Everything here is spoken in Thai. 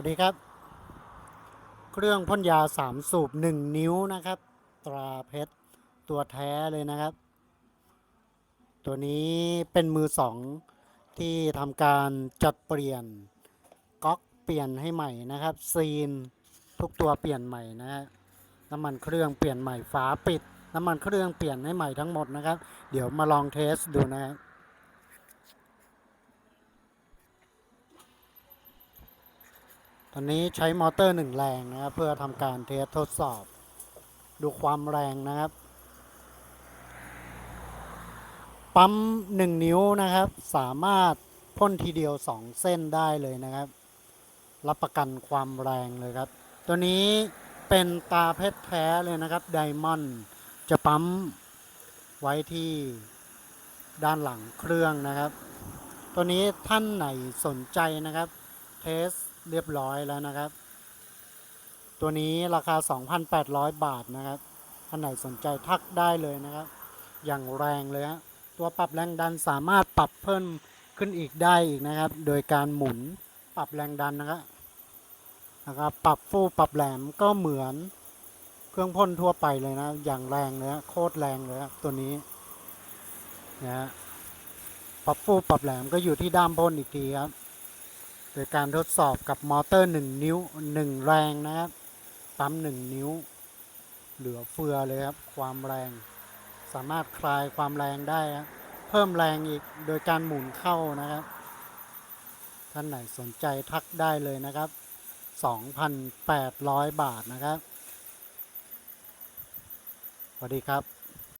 วัสดีครับ เครื่องพ่นยาสามสูบหนึ่งนิ้วนะครับ ตราเพชรตัวแท้เลยนะครับ ตัวนี้เป็นมือสองที่ทำการจัดเปลี่ยนก๊อกเปลี่ยนให้ใหม่นะครับ ซีนทุกตัวเปลี่ยนใหม่นะฮะน้ำมันเครื่องเปลี่ยนใหม่ฝาปิด น้ำมันเครื่องเปลี่ยนให้ใหม่ทั้งหมดนะครับ เดี๋ยวมาลองเทสดูนะครับ อนนี้ใช้มอเตอร์หนึ่งแรงนะครับ เพื่อทำการเทสทดสอบ ดูความแรงนะครับ ปั๊มหนึ่งนิ้วนะครับ สามารถพ่นทีเดียวสองเส้นได้เลยนะครับ รับประกันความแรงเลยครับ ตัวนี้เป็นตาเพชรแท้เลยนะครับไดมอนด์จะปั๊มไว้ที่ด้านหลังเครื่องนะครับ ตัวนี้ท่านไหนสนใจนะครับ เทส เรียบร้อยแล้วนะครับ ตัวนี้ราคา 2,800 บาทนะครับท่านไหนสนใจทักได้เลยนะครับ อย่างแรงเลยฮะตัวปรับแรงดันสามารถปรับเพิ่มขึ้นอีกได้อีกนะครับ โดยการหมุนปรับแรงดันนะครับนะครับปรับฟูปรับแหลมก็เหมือนเครื่องพ่นทั่วไปเลยนะ อย่างแรงเลยโคตรแรงเลยตัวนี้นะฮะปรับฟูปรับแหลมก็อยู่ที่ด้ามพ่นอีกทีครับ โดยการทดสอบกับมอเตอร์ 1 นิ้ว 1 แรงนะครับ ปั๊ม 1 นิ้ว เหลือเฟือเลยครับ ความแรง สามารถคลายความแรงได้ครับเพิ่มแรงอีกโดยการหมุนเข้านะครับ ท่านไหนสนใจทักได้เลยนะครับ 2,800 บาทนะครับสวัสดีครับ